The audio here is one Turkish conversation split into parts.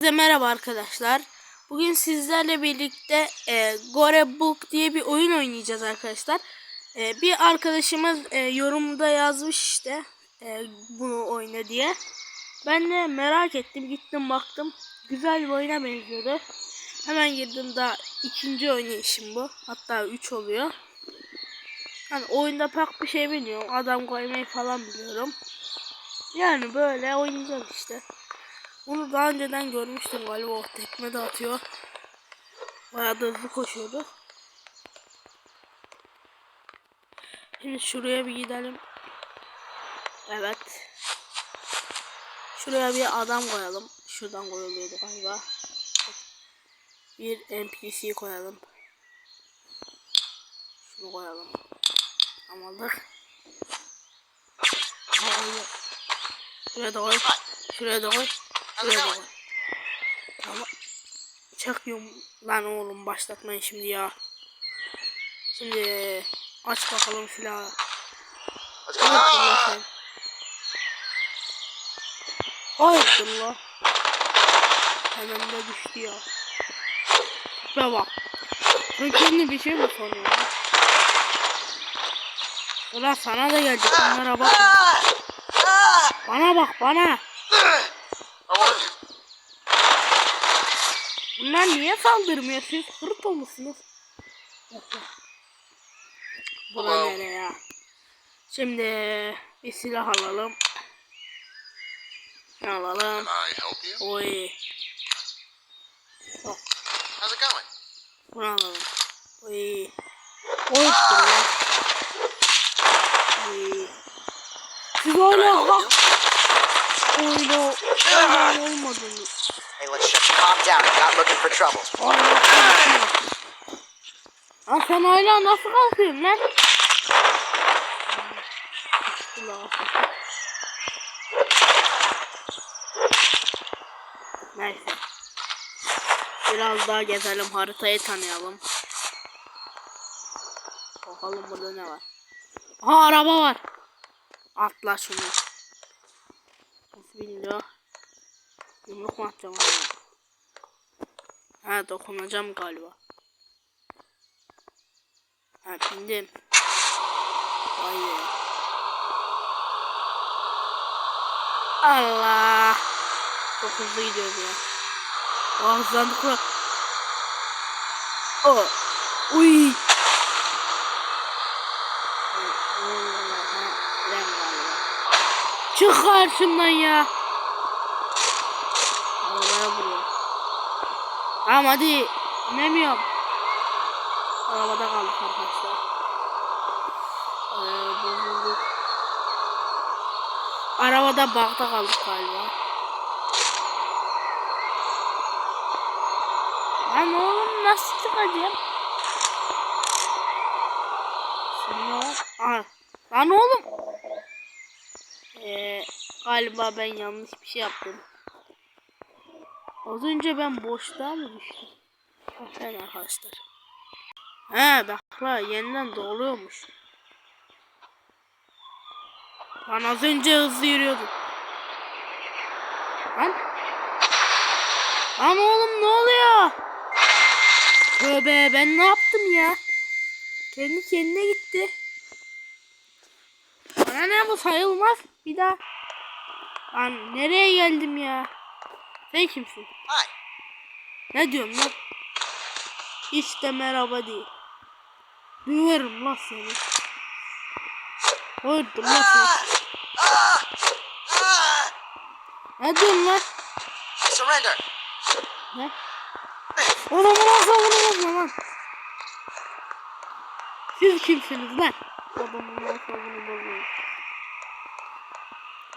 Herkese merhaba arkadaşlar. Bugün sizlerle birlikte e, Gore Book diye bir oyun oynayacağız arkadaşlar. E, bir arkadaşımız e, yorumda yazmış işte e, bunu oyna diye. Ben de merak ettim gittim baktım. Güzel bir oyuna benziyordu. Hemen girdim daha ikinci oynayışım bu. Hatta 3 oluyor. Hani oyunda pek bir şey bilmiyorum. Adam koymayı falan biliyorum. Yani böyle oynayacağız işte. Bunu daha önceden görmüştüm galiba o tekme de atıyor. Bayağı da hızlı koşuyordu. Şimdi şuraya bir gidelim. Evet. Şuraya bir adam koyalım. Şuradan koyuluyordu galiba. Bir NPC koyalım. Şunu koyalım. Amalık. Şuraya da koy. Şuraya da koy. Koy. Tamam. Çakıyorum lan oğlum başlatmayın şimdi ya. Şimdi aç bakalım silahı. Lan sen? Hayırdır la? Hemen de düştü ya. Şuna bak. Kendine bir şey mi sanıyorsun? Ulan sana da gelecek onlara bak. Bana bak bana. Want Bunlar niye saldırmıyor? Siz hırt olmuşsunuz. Buna nere ya? Şimdi bir silah alalım. Ne alalım? Oy. How's it going? Bunu alalım. Oy. Oy. Oy. Siz hala bak. Oyna olmadığını. Hey, let's shut calm down. I'm not looking for trouble. Lan sen hala nasıl kalkıyorsun lan? Neyse. Biraz daha gezelim haritayı tanıyalım. Bakalım burada ne var. Aha araba var. Atla şunu. Bismillah. Yumruk mu atacağım? Ha dokunacağım galiba. Ha bindim. Vay. Allah. Çok hızlı gidiyoruz ya. Aa hızlandık lan. Oh. Uy. Ha, ne oluyor lan? Ha, fren galiba. Çık karşımdan ya. Arabaya vuruyor. Tamam hadi. İnemiyorum. Arabada kaldık arkadaşlar. Ee, bozulduk. Arabada bakta kaldık galiba. Lan oğlum nasıl çıkacağım? O... Aa, lan oğlum. Galiba ben yanlış bir şey yaptım. Az önce ben boşluğa mı düştüm? Aferin arkadaşlar. He bak la yeniden doluyormuş. Lan az önce hızlı yürüyordum. Lan. Lan oğlum ne oluyor? Tövbe ben ne yaptım ya? Kendi kendine gitti. Bana ne bu sayılmaz. Bir daha. Lan nereye geldim ya? Sen kimsin? Hi. Ne diyorum lan? De merhaba değil. Duyuyorum lan seni. Hayırdır lan sen? Ah! Ne diyorsun lan? Surrender. Ne? Bırakma bunu bırakma lan. Siz kimsiniz lan? Adamın asabını bozmayın.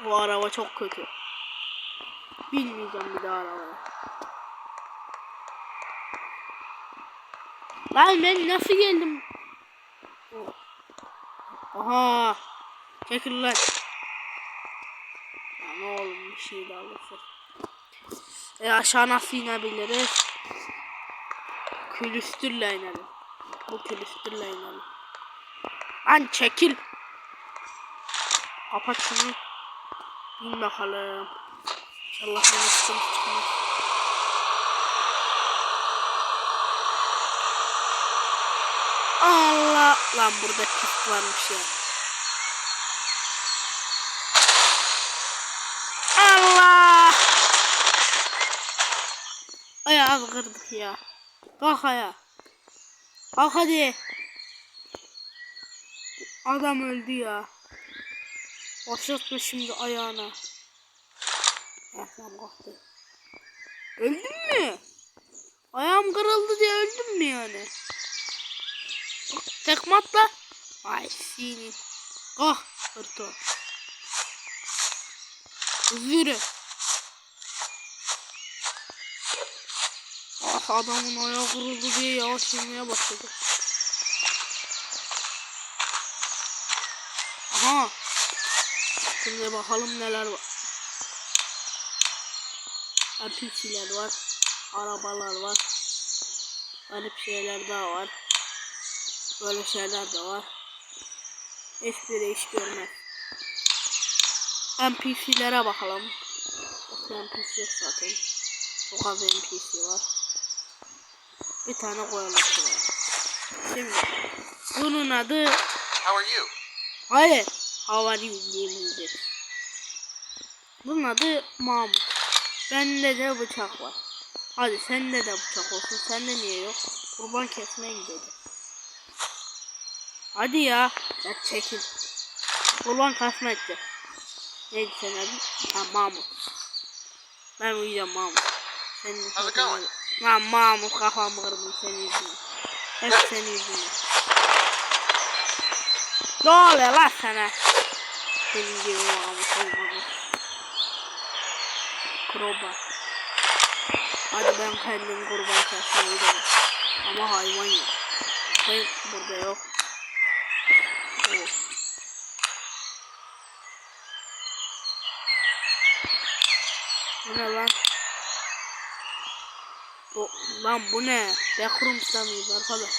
Bu araba çok kötü. Bilmeyeceğim bir daha arabaya. Lan ben nasıl geldim? Aha. Çekil lan. Ya ne oğlum bir şey daha olursa. E aşağı nasıl inebiliriz? Külüstürle inelim. Bu külüstürle inelim. Lan çekil. Kapat şunu. İn bakalım. İnşallah bana çıkmaz. Allah lan burada pist varmış ya. Allah. Ayağı kırdık ya. Kalk ayağa. Kalk hadi. Adam öldü ya. Başlatma şimdi ayağına. Heh, tamam kalktı. Öldün mü? Ayağım kırıldı diye öldüm mü yani? Tekme atla. Ay senin. Kalk hırto. Hızlı yürü. Ah adamın ayağı kırıldı diye yavaş yürümeye başladı. Aha. Şimdi bakalım neler var. NPC'ler var. Arabalar var. Garip şeyler daha var. Böyle şeyler de var. Hiçbiri iş görmez. NPC'lere bakalım. Çok NPC yok zaten. Çok az NPC var. Bir tane koyalım şuraya. Şimdi bunun adı How are you? Hayır. Havari diyemeyeceğiz. Bunun adı Mahmut. Bende de bıçak var. Hadi sende de bıçak olsun. Sende niye yok? Kurban kesmeye gidelim. Hadi ya. Ya çekil. Kurban kesme etti. Neydi senin adın? Ha Mahmut. Ben uyuyacağım Mahmut. Senin it going? Lan Mahmut kafamı kırdım senin yüzünden. Hep senin yüzünden. Ne oluyor lan sana? Senin gibi. Kroba. Hadi ben kendim kurban kesmeye giderim. Ama hayvan yok. Hayır burada yok. Oh. Bu ne lan? O, lan bu ne? Backrooms'ta mıyız arkadaş?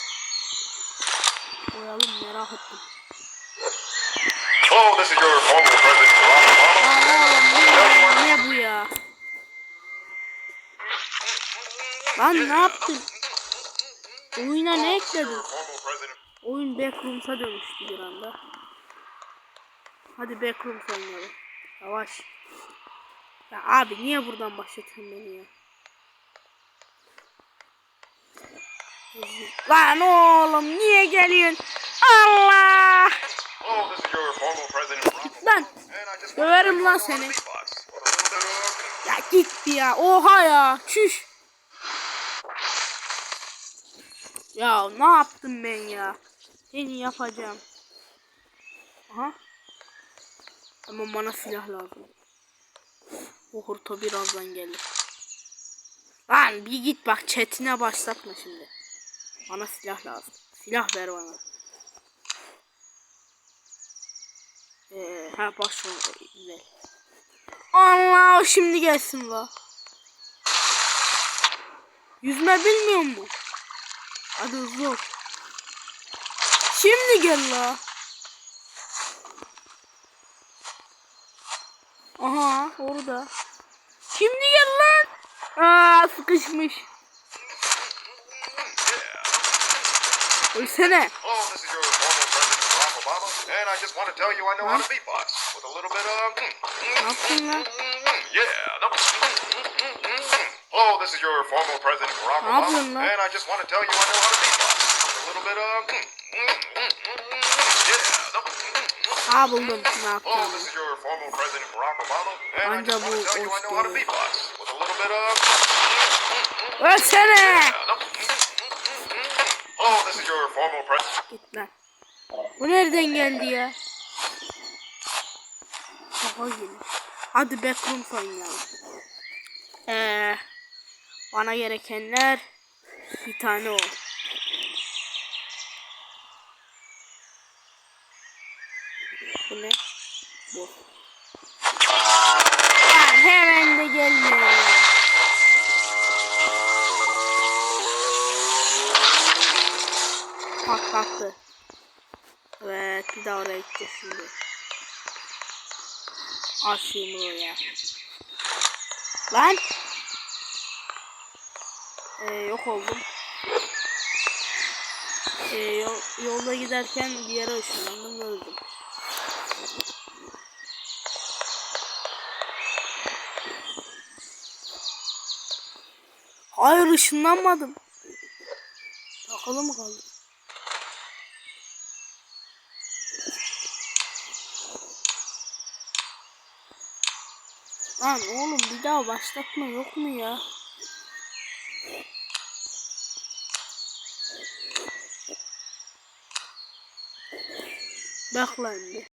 Koyalım merak ettim. Hello, this is your former president, Barack Obama. Bu ya? Lan ne yaptın? Oyuna ne ekledin? Oyun Backrooms'a dönüştü bir anda. Hadi Backrooms oynayalım. Yavaş. Ya abi niye buradan başlatıyorsun beni ya? Lan oğlum niye geliyorsun? Allah! Barack Obama. Lan döverim lan seni. Ya gitti ya. Oha ya. Çüş. Ya ne yaptım ben ya? Seni yapacağım. Aha. Ama bana silah lazım. O hurto birazdan gelir. Lan bir git bak chatine başlatma şimdi. Bana silah lazım. Silah ver bana. Ee, ha başla. Ver. Allah şimdi gelsin la. Yüzme bilmiyor mu? Hadi hızlı ol. Şimdi gel la. Aha orada. Şimdi gel lan. Aa sıkışmış. Ölsene. Barack And I just want to tell you I know how to beatbox with a little bit of. Ne yaptın lan? Yeah. No. Hello, this is your former president, Barack Obama. And I just want to tell you I know how to beatbox with a little bit of. Yeah. No. Ha buldum ne Hello, this is your former president, Barack Obama. And I just want to tell you I know how to beatbox with a little bit of. Ölsene. Yeah. No. Hello, this is your former president. Bu nereden geldi ya? Kafa yine. Hadi backrooms oynayalım. Ee, bana gerekenler bir tane o. Bu ne? Bu. Lan hemen de gelme. ya. Patlattı. Bir daha oraya gideceğiz şimdi. Aşayım buraya. Lan. Ee, yok oldum. e, yol, yolda giderken bir yere ışınlandım ve öldüm. Hayır ışınlanmadım. Takılı mı kaldım? Lan oğlum bir daha başlatma yok mu ya? Bak lan bir.